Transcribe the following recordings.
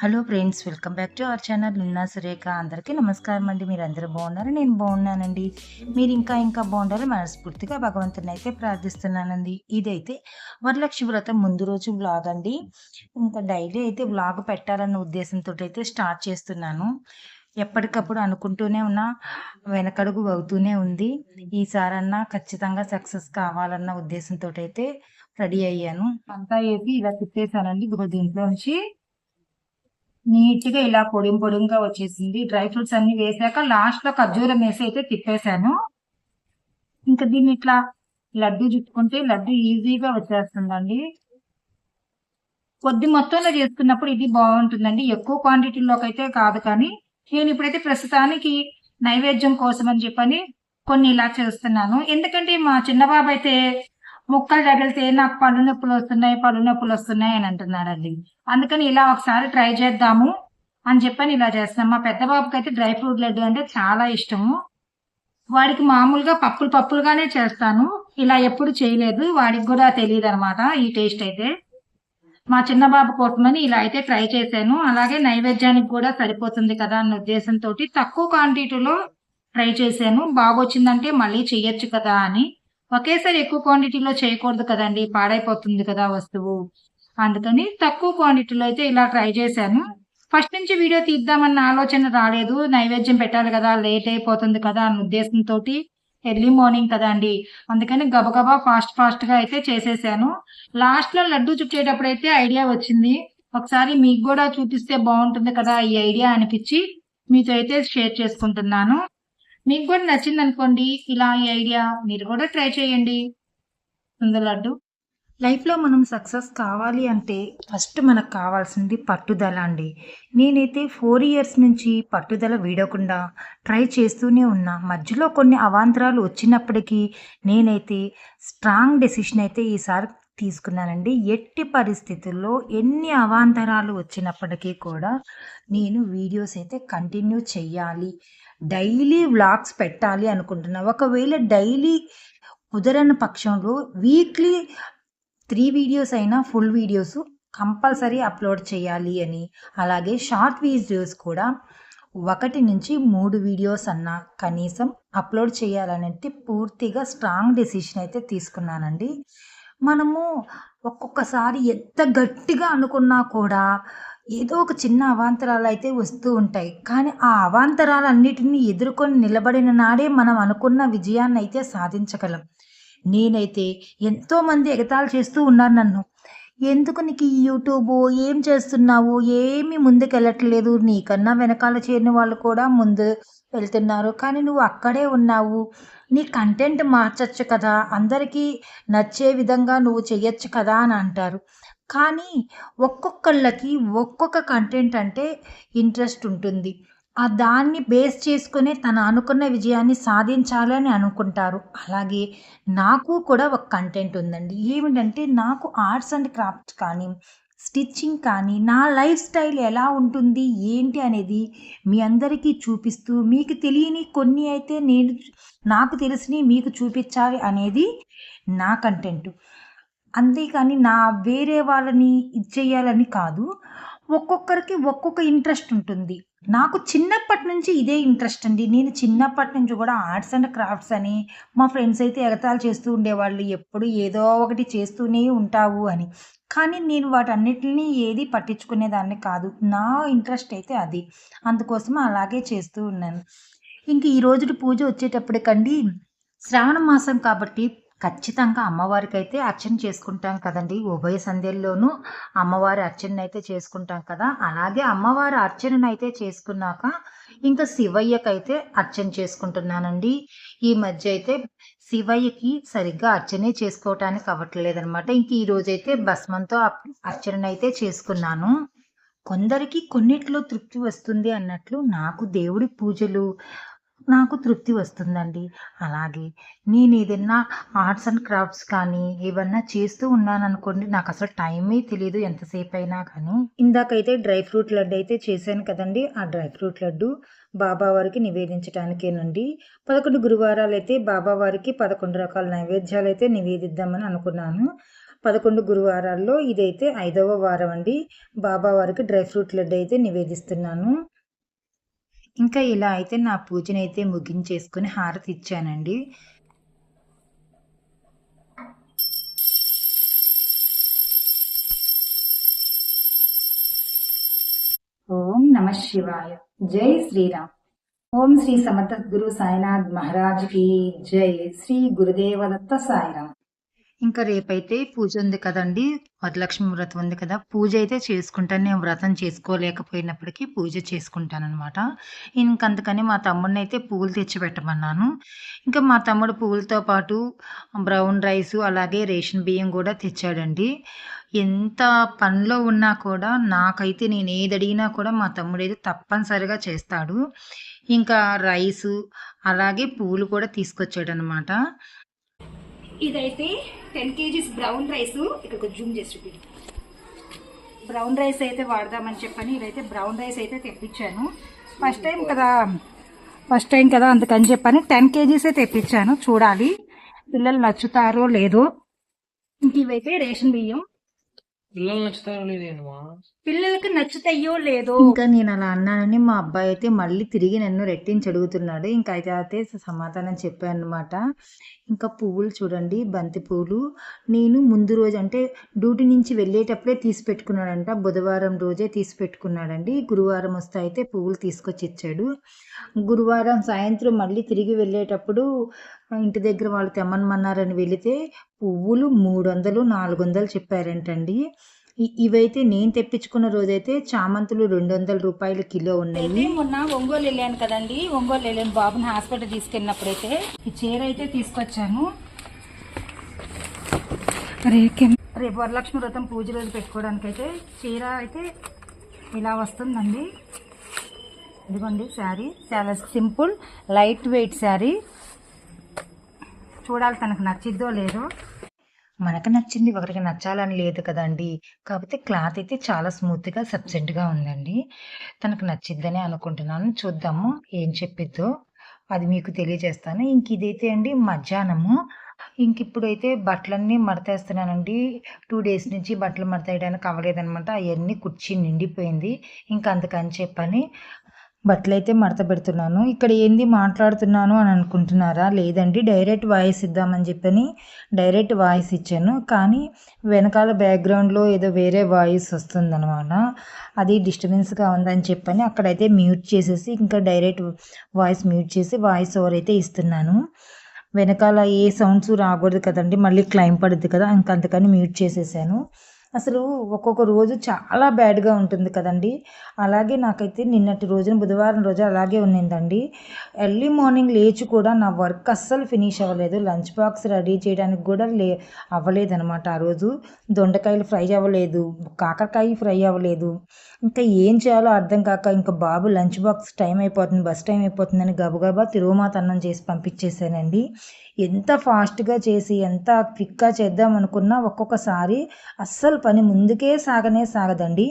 Hello friends welcome back to our channel నిన్నా సురేఖ అందరికీ నమస్కారం అండి. మీరు అందరూ బాగున్నారు? నేను బాగున్నానండి. మీరు ఇంకా ఇంకా బాగుండాలి మనస్ఫూర్తిగా భగవంతుని అయితే ప్రార్థిస్తున్నానండి. ఇదైతే వరలక్ష్మి వ్రతం ముందు రోజు బ్లాగ్ అండి. ఇంకా డైలీ అయితే బ్లాగ్ పెట్టాలన్న ఉద్దేశంతో అయితే స్టార్ట్ చేస్తున్నాను. ఎప్పటికప్పుడు అనుకుంటూనే ఉన్నా వెనకడుగు అవుతూనే ఉంది. ఈసారన్నా ఖచ్చితంగా సక్సెస్ కావాలన్న ఉద్దేశంతో అయితే రెడీ అయ్యాను. అంతా వేసి ఇలా తిప్పేశానండి. ఇదిగో దీంట్లో నుంచి నీట్గా ఇలా పొడిం పొడిగా వచ్చేసింది. డ్రై ఫ్రూట్స్ అన్ని వేసాక లాస్ట్లో ఖర్జూరం వేసి అయితే తిప్పేశాను. ఇంకా దీన్ని ఇట్లా లడ్డు చుట్టుకుంటే లడ్డు ఈజీగా వచ్చేస్తుందండి. కొద్ది మొత్తంలో చేసుకున్నప్పుడు ఇది బాగుంటుందండి. ఎక్కువ క్వాంటిటీలోకి అయితే కాదు కానీ నేను ఇప్పుడైతే ప్రస్తుతానికి నైవేద్యం కోసం అని చెప్పని కొన్ని ఇలా చేస్తున్నాను. ఎందుకంటే మా చిన్న బాబు అయితే ముక్కలు తగిలితే నాకు పళ్ళు నొప్పులు వస్తున్నాయి పళ్ళు నొప్పులు వస్తున్నాయి అని అంటున్నారండి అందుకని ఇలా ఒకసారి ట్రై చేద్దాము అని చెప్పని ఇలా చేస్తున్నాం. మా పెద్ద బాబుకి అయితే డ్రై ఫ్రూట్ లడ్డు అంటే చాలా ఇష్టము. వాడికి మామూలుగా పప్పులు పప్పులుగానే చేస్తాను. ఇలా ఎప్పుడు చేయలేదు. వాడికి కూడా తెలియదు అనమాట ఈ టేస్ట్ అయితే. మా చిన్న బాబు కోసమని ఇలా అయితే ట్రై చేశాను. అలాగే నైవేద్యానికి కూడా సరిపోతుంది కదా అన్న ఉద్దేశంతో తక్కువ క్వాంటిటీలో ట్రై చేశాను. బాగొచ్చిందంటే మళ్ళీ చెయ్యొచ్చు కదా అని. ఒకేసారి ఎక్కువ క్వాంటిటీలో చేయకూడదు కదండి పాడైపోతుంది కదా వస్తువు. అందుకని తక్కువ క్వాంటిటీలో అయితే ఇలా ట్రై చేశాను. ఫస్ట్ నుంచి వీడియో తీద్దామన్న ఆలోచన రాలేదు. నైవేద్యం పెట్టాలి కదా లేట్ అయిపోతుంది కదా అన్న ఉద్దేశంతో ఎర్లీ మార్నింగ్ కదా అండి. అందుకని గబగబా ఫాస్ట్ ఫాస్ట్గా అయితే చేసేసాను. లాస్ట్లో లడ్డు చుట్టేటప్పుడు అయితే ఐడియా వచ్చింది. ఒకసారి మీకు కూడా చూపిస్తే బాగుంటుంది కదా ఈ ఐడియా అనిపించి మీతో అయితే షేర్ చేసుకుంటున్నాను. మీకు కూడా నచ్చింది అనుకోండి ఇలా ఈ ఐడియా మీరు కూడా ట్రై చేయండి. సుందర లడ్డు. లైఫ్లో మనం సక్సెస్ కావాలి అంటే ఫస్ట్ మనకు కావాల్సింది పట్టుదల అండి. నేనైతే ఫోర్ ఇయర్స్ నుంచి పట్టుదల వీడకుండా ట్రై చేస్తూనే ఉన్నా. మధ్యలో కొన్ని అవాంతరాలు వచ్చినప్పటికీ నేనైతే స్ట్రాంగ్ డెసిషన్ అయితే ఈసారి తీసుకున్నానండి. ఎట్టి పరిస్థితుల్లో ఎన్ని అవాంతరాలు వచ్చినప్పటికీ కూడా నేను వీడియోస్ అయితే కంటిన్యూ చెయ్యాలి. డైలీ వ్లాగ్స్ పెట్టాలి అనుకుంటున్నాను ఒకవేళ డైలీ కుదరని పక్షంలో వీక్లీ త్రీ వీడియోస్ అయినా ఫుల్ వీడియోస్ కంపల్సరీ అప్లోడ్ చేయాలి అని. అలాగే షార్ట్ వీడియోస్ కూడా ఒకటి నుంచి మూడు వీడియోస్ అన్న కనీసం అప్లోడ్ చేయాలనేది పూర్తిగా స్ట్రాంగ్ డెసిషన్ అయితే తీసుకున్నానండి. మనము ఒక్కొక్కసారి ఎంత గట్టిగా అనుకున్నా కూడా ఏదో ఒక చిన్న అవాంతరాలు అయితే వస్తూ ఉంటాయి. కానీ ఆ అవాంతరాలన్నిటినీ ఎదుర్కొని నిలబడిన నాడే మనం అనుకున్న విజయాన్ని అయితే సాధించగలం. నేనైతే ఎంతోమంది ఎగతాళి చేస్తూ ఉన్నారు నన్ను. ఎందుకు నీకు ఈ యూట్యూబ్? ఏం చేస్తున్నావు? ఏమీ ముందుకెళ్ళట్లేదు. నీకన్నా వెనకాల చేరిన వాళ్ళు కూడా ముందు వెళ్తున్నారు. కానీ నువ్వు అక్కడే ఉన్నావు. నీ కంటెంట్ మార్చచ్చు కదా. అందరికీ నచ్చే విధంగా నువ్వు చేయొచ్చు కదా అని అంటారు. కానీ ఒక్కొక్కళ్ళకి ఒక్కొక్క కంటెంట్ అంటే ఇంట్రెస్ట్ ఉంటుంది. ఆ దాన్ని బేస్ చేసుకునే తను అనుకున్న విజయాన్ని సాధించాలని అనుకుంటారు. అలాగే నాకు కూడా ఒక కంటెంట్ ఉందండి. ఏమిటంటే నాకు ఆర్ట్స్ అండ్ క్రాఫ్ట్ కానీ స్టిచ్చింగ్ కానీ నా లైఫ్ స్టైల్ ఎలా ఉంటుంది ఏంటి అనేది మీ అందరికీ చూపిస్తూ మీకు తెలియని కొన్ని అయితే నేను నాకు తెలిసినవి మీకు చూపించాలి అనేది నా కంటెంట్ అంతేకాని నా వేరే వాళ్ళని ఇచ్చేయాలని కాదు. ఒక్కొక్కరికి ఒక్కొక్క ఇంట్రెస్ట్ ఉంటుంది. నాకు చిన్నప్పటి నుంచి ఇదే ఇంట్రెస్ట్ అండి. నేను చిన్నప్పటి నుంచి కూడా ఆర్ట్స్ అండ్ క్రాఫ్ట్స్ అని మా ఫ్రెండ్స్ అయితే ఎగతాలు చేస్తూ ఉండేవాళ్ళు. ఎప్పుడు ఏదో ఒకటి చేస్తూనే ఉంటావు అని. కానీ నేను వాటన్నిటిని ఏది పట్టించుకునేదాన్ని కాదు. నా ఇంట్రెస్ట్ అయితే అది. అందుకోసం అలాగే చేస్తూ ఉన్నాను. ఇంక ఈ రోజు పూజ వచ్చేటప్పటికండి శ్రావణ మాసం కాబట్టి ఖచ్చితంగా అమ్మవారికి అయితే అర్చన చేసుకుంటాం కదండి. ఉభయ సంధ్యల్లోనూ అమ్మవారి అర్చన అయితే చేసుకుంటాం కదా. అలాగే అమ్మవారి అర్చనను అయితే చేసుకున్నాక ఇంకా శివయ్యకైతే అర్చన చేసుకుంటున్నానండి. ఈ మధ్య అయితే శివయ్యకి సరిగ్గా అర్చనే చేసుకోవటానికి అవ్వట్లేదనమాట ఇంక ఈ రోజైతే భస్మంతో అర్చననైతే చేసుకున్నాను. కొందరికి కొన్నిట్లో తృప్తి వస్తుంది అన్నట్లు నాకు దేవుడి పూజలు నాకు తృప్తి వస్తుందండి. అలాగే నేను ఏదైనా ఆర్ట్స్ అండ్ క్రాఫ్ట్స్ కానీ ఏమన్నా చేస్తూ ఉన్నాను అనుకోండి నాకు అసలు టైమే తెలియదు ఎంతసేపు అయినా కానీ. ఇందాకైతే డ్రై ఫ్రూట్ లడ్డు అయితే చేశాను కదండి. ఆ డ్రై ఫ్రూట్ లడ్డు బాబా వారికి నివేదించడానికేనండి పదకొండు గురువారాలు అయితే బాబా వారికి పదకొండు రకాల నైవేద్యాలు అయితే నివేదిద్దామని అనుకున్నాను. పదకొండు గురువారాల్లో ఇదైతే ఐదవ వారం అండి బాబావారికి డ్రై ఫ్రూట్ లడ్డు అయితే నివేదిస్తున్నాను. ఇంకా ఇలా అయితే నా పూజనైతే అయితే ముగించేసుకుని హారతి ఇచ్చానండి. ఓం నమ శివాయ. జై శ్రీరామ్. ఓం శ్రీ సమర్థ గురు సాయినాథ్ మహారాజ్కి జై. శ్రీ గురుదేవ దత్త సాయిరామ్. ఇంకా రేపైతే పూజ ఉంది కదండి. వరలక్ష్మి వ్రతం ఉంది కదా. పూజ అయితే చేసుకుంటాను. నేను వ్రతం చేసుకోలేకపోయినప్పటికీ పూజ చేసుకుంటానమాట ఇంకందుకని మా తమ్ముడిని అయితే పువ్వులు తెచ్చి పెట్టమన్నాను. ఇంకా మా తమ్ముడు పువ్వులతో పాటు బ్రౌన్ రైస్ అలాగే రేషన్ బియ్యం కూడా తెచ్చాడండి. ఎంత పనిలో ఉన్నా కూడా నాకైతే నేను ఏది అడిగినా కూడా మా తమ్ముడు అయితే తప్పనిసరిగా చేస్తాడు. ఇంకా రైసు అలాగే పూలు కూడా తీసుకొచ్చాడనమాట ఇదైతే టెన్ కేజీస్ బ్రౌన్ రైస్. ఇక్కడ జూమ్ చేసి చూపించి. బ్రౌన్ రైస్ అయితే వాడదామని చెప్పని ఇదైతే బ్రౌన్ రైస్ అయితే తెప్పించాను. ఫస్ట్ టైం కదా ఫస్ట్ టైం కదా అందుకని చెప్పని టెన్ కేజీసే తెప్పించాను. చూడాలి. పిల్లలు నచ్చుతారో లేదో. ఇంక ఇవైతే రేషన్ బియ్యం. పిల్లలు నచ్చుతారో లేదేమో పిల్లలకి నచ్చుతాయో లేదో. ఇంకా నేను అలా అన్నానని మా అబ్బాయి అయితే మళ్ళీ తిరిగి నన్ను రెట్టించి అడుగుతున్నాడు ఇంకా అయితే అయితే సమాధానం చెప్పాను అనమాట ఇంకా పువ్వులు చూడండి బంతి పువ్వులు నేను ముందు రోజు అంటే డ్యూటీ నుంచి వెళ్ళేటప్పుడే తీసి పెట్టుకున్నాడంట. బుధవారం రోజే తీసి పెట్టుకున్నాడండి. గురువారం వస్తే అయితే పువ్వులు తీసుకొచ్చి ఇచ్చాడు. గురువారం సాయంత్రం మళ్ళీ తిరిగి వెళ్ళేటప్పుడు ఇంటి దగ్గర వాళ్ళు తెమ్మనమన్నారని వెళితే పువ్వులు మూడు వందలు నాలుగు వందలు చెప్పారంటండి ఇవైతే నేను తెప్పించుకున్న రోజైతే చామంతులు రెండు వందల రూపాయలు కిలో ఉన్నాయి. మొన్న ఒంగోలు వెళ్ళాను కదండి. ఒంగోలు వెళ్ళాను. బాబుని హాస్పిటల్ తీసుకెళ్ళినప్పుడైతే ఈ చీర అయితే తీసుకొచ్చాను. రేపు రేపు వరలక్ష్మి వ్రతం పూజ రోజు పెట్టుకోవడానికి అయితే చీర అయితే ఇలా వస్తుందండి. ఇదిగోండి శారీ. చాలా సింపుల్ లైట్ వెయిట్ శారీ. చూడాలి తనకు నచ్చిద్దో లేదో. మనకు నచ్చింది ఒకరికి నచ్చాలని లేదు కదండి. కాకపోతే క్లాత్ అయితే చాలా స్మూత్గా సబ్సెంట్గా ఉందండి. తనకు నచ్చిద్దని అనుకుంటున్నాను. చూద్దాము ఏం చెప్పిద్దో. అది మీకు తెలియజేస్తాను. ఇంక ఇదైతే అండి మధ్యాహ్నము. ఇంక ఇప్పుడైతే బట్టలన్నీ మడతేస్తున్నానండి. టూ డేస్ నుంచి బట్టలు మడతేయడానికి అవ్వలేదనమాట అవన్నీ కుర్చీ నిండిపోయింది. ఇంకా అందుకని చెప్పని బట్టలైతే మడత పెడుతున్నాను. ఇక్కడ ఏంది మాట్లాడుతున్నాను అని అనుకుంటున్నారా? లేదండి డైరెక్ట్ వాయిస్ ఇద్దామని చెప్పని డైరెక్ట్ వాయిస్ ఇచ్చాను. కానీ వెనకాల బ్యాక్గ్రౌండ్లో ఏదో వేరే వాయిస్ వస్తుందన్నమాట. అది డిస్టర్బెన్స్గా ఉందని చెప్పని అక్కడైతే మ్యూట్ చేసేసి ఇంకా డైరెక్ట్ వాయిస్ మ్యూట్ చేసి వాయిస్ ఓవర్ అయితే ఇస్తున్నాను. వెనకాల ఏ సౌండ్స్ రాకూడదు కదండి మళ్ళీ క్లైమ్ పడుద్ది కదా ఇంకా అందుకని మ్యూట్ చేసేసాను. అసలు ఒక్కొక్క రోజు చాలా బ్యాడ్గా ఉంటుంది కదండి. అలాగే నాకైతే నిన్నటి రోజున బుధవారం రోజు అలాగే ఉన్నిందండి. ఎర్లీ మార్నింగ్ లేచి కూడా నా వర్క్ అస్సలు ఫినిష్ అవ్వలేదు. లంచ్ బాక్స్ రెడీ చేయడానికి కూడా లే అవ్వలేదనమాట ఆ రోజు. దొండకాయలు ఫ్రై అవ్వలేదు. కాకరకాయ ఫ్రై అవ్వలేదు. ఇంకా ఏం చేయాలో అర్థం కాక ఇంకా బాబు లంచ్ బాక్స్ టైం అయిపోతుంది బస్ టైం అయిపోతుందని గబగబా తిరుమాత అన్నం చేసి పంపించేశానండి. ఎంత ఫాస్ట్గా చేసి ఎంత క్విక్గా చేద్దాం అనుకున్నా ఒక్కొక్కసారి అస్సలు పని ముందుకే సాగనే సాగదండి.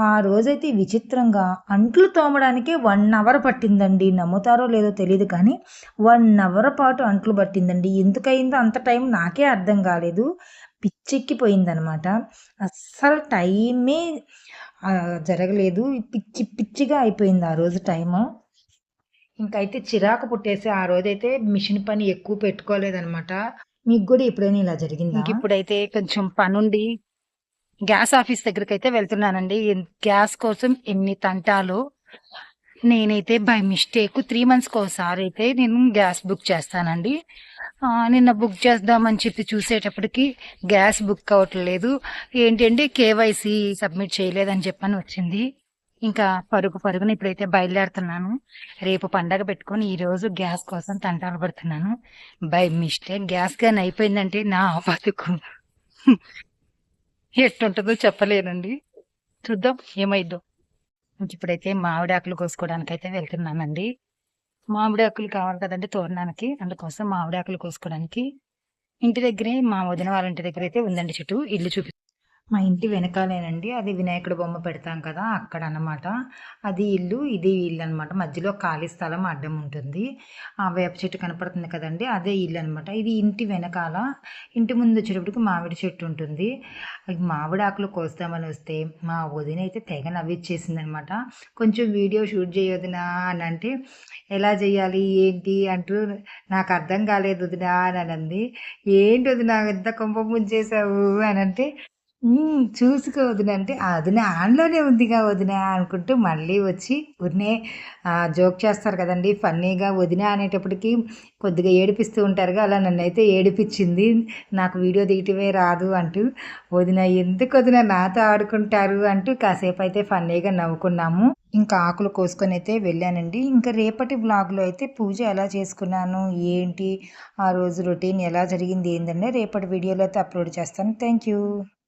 ఆ రోజైతే విచిత్రంగా అంట్లు తోమడానికే వన్ అవర్ పట్టిందండి. నమ్ముతారో లేదో తెలియదు కానీ వన్ అవర్ పాటు అంట్లు పట్టిందండి. ఎందుకయిందో అంత టైం నాకే అర్థం కాలేదు. పిచ్చెక్కిపోయిందనమాట. అస్సలు టైమే జరగలేదు. పిచ్చి పిచ్చిగా అయిపోయింది ఆ రోజు టైము. ఇంకైతే చిరాకు పుట్టేసి ఆ రోజైతే మిషన్ పని ఎక్కువ పెట్టుకోలేదనమాట. మీకు కూడా ఎప్పుడైనా ఇలా జరిగింది? ఇప్పుడైతే కొంచెం పనుండి గ్యాస్ ఆఫీస్ దగ్గరికి అయితే వెళ్తున్నానండి గ్యాస్ కోసం ఎన్ని తంటాలు నేనైతే బై మిస్టేక్ త్రీ మంత్స్కి ఒకసారి అయితే నేను గ్యాస్ బుక్ చేస్తానండి. నిన్న బుక్ చేద్దామని చెప్పి చూసేటప్పటికి గ్యాస్ బుక్ అవ్వట్లేదు ఏంటంటే కేవైసీ సబ్మిట్ చేయలేదని చెప్పని వచ్చింది. ఇంకా పరుగు పరుగున ఇప్పుడైతే బయలుదేరుతున్నాను. రేపు పండగ పెట్టుకొని ఈరోజు గ్యాస్ కోసం తంటాలు పడుతున్నాను. By mistake. గ్యాస్ కానీ అయిపోయిందంటే నా బతుకు ఎట్లుంటుందో చెప్పలేనండి చూద్దాం ఏమైద్దో. ఇప్పుడైతే మామిడి ఆకులు కోసుకోవడానికి అయితే వెళ్తున్నానండి. మామిడి ఆకులు కావాలి కదండి తోరణానికి అందుకోసం మామిడి ఆకులు కోసుకోవడానికి ఇంటి దగ్గరే మా వదిన వాళ్ళ ఇంటి దగ్గర అయితే ఉందండి చుట్టూ ఇల్లు చూపి మా ఇంటి వెనకాలేనండి. అది వినాయకుడి బొమ్మ పెడతాం కదా అక్కడ అనమాట అది ఇల్లు ఇది ఇల్లు అనమాట మధ్యలో ఖాళీ స్థలం అడ్డం ఉంటుంది. ఆ వేప చెట్టు కనపడుతుంది కదండి అదే ఇల్లు అనమాట ఇది ఇంటి వెనకాల ఇంటి ముందు వచ్చేటప్పటికి మామిడి చెట్టు ఉంటుంది. మామిడి ఆకులు కోస్తామని వస్తే మా వదిన అయితే తెగ నవ్విచ్చేసింది అనమాట కొంచెం వీడియో షూట్ చేయొదినా అని అంటే ఎలా చేయాలి ఏంటి? అంటూ నాకు అర్థం కాలేదు వదినా అని అంది ఏంటి వదినా ఎంత కొంప ముంచేసావు అని అంటే చూసుకో వదిన. అంటే వదిన ఆన్లోనే ఉందిగా వదిన అనుకుంటూ మళ్ళీ వచ్చి ఉరినే జోక్ చేస్తారు కదండి. ఫన్నీగా వదిన అనేటప్పటికి కొద్దిగా ఏడిపిస్తూ ఉంటారుగా. అలా నన్ను అయితే ఏడిపించింది. నాకు వీడియో తీయటమే రాదు అంటూ వదిన ఎందుకు వదిన నాతో ఆడుకుంటారు? అంటూ కాసేపు అయితే ఫన్నీగా నవ్వుకున్నాము. ఇంకా ఆకులు కోసుకొని అయితే వెళ్ళానండి. ఇంకా రేపటి బ్లాగ్లో అయితే పూజ ఎలా చేసుకున్నాను? ఏంటి? ఆ రోజు రొటీన్ ఎలా జరిగింది? ఏంటంటే రేపటి వీడియోలో అయితే అప్లోడ్ చేస్తాను. Thank you.